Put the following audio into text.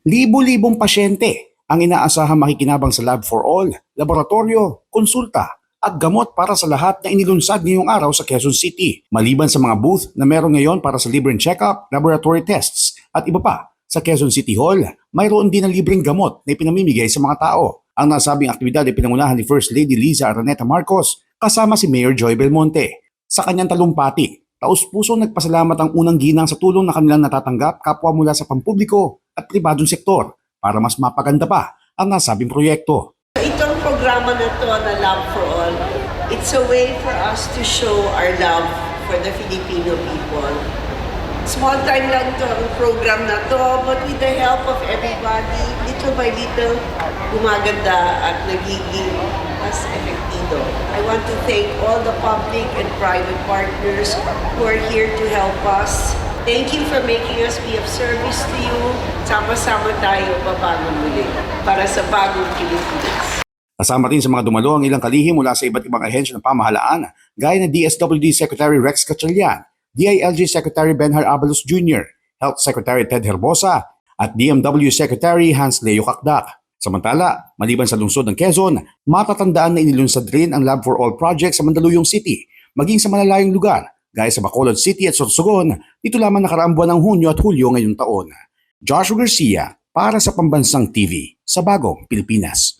Libo-libong pasyente ang inaasahang makikinabang sa Lab for All, laboratorio, konsulta, at gamot para sa lahat na inilunsad ngayong araw sa Quezon City. Maliban sa mga booth na meron ngayon para sa libreng check-up, laboratory tests, at iba pa, sa Quezon City Hall, mayroon din ang libreng gamot na ipinamimigay sa mga tao. Ang nasabing aktibidad ay pinangunahan ni First Lady Liza Araneta Marcos kasama si Mayor Joy Belmonte. Sa kanyang talumpati, taus-pusong nagpasalamat ang unang ginang sa tulong na kanilang natatanggap kapwa mula sa pampubliko at pribadong sektor para mas mapaganda pa ang nasabing proyekto. Itong programa na to na Love for All, it's a way for us to show our love for the Filipino people. Small time lang to ang program na to, but with the help of everybody, little by little, gumaganda at nagiging mas efektibo. I want to thank all the public and private partners who are here to help us. Thank you for making us be of service to you. Sama-sama tayo babangon muli para sa bagong Pilipinas. Kasama rin sa mga dumalo ang ilang kalihim mula sa iba't ibang ahensya ng pamahalaan gaya ng DSWD Secretary Rex Gatchalian, DILG Secretary Benhar Abalos Jr., Health Secretary Ted Herbosa, at DMW Secretary Hans Leo Kakdak. Samantala, maliban sa lungsod ng Quezon, matatandaan na inilunsad rin ang Lab for All project sa Mandaluyong City, maging sa malalayong lugar, gaya sa Bacolod City at Sorsogon, dito lamang nakaraang buwan ng Hunyo at Hulyo ngayong taon. Joshua Garcia, para sa Pambansang TV, sa Bagong Pilipinas.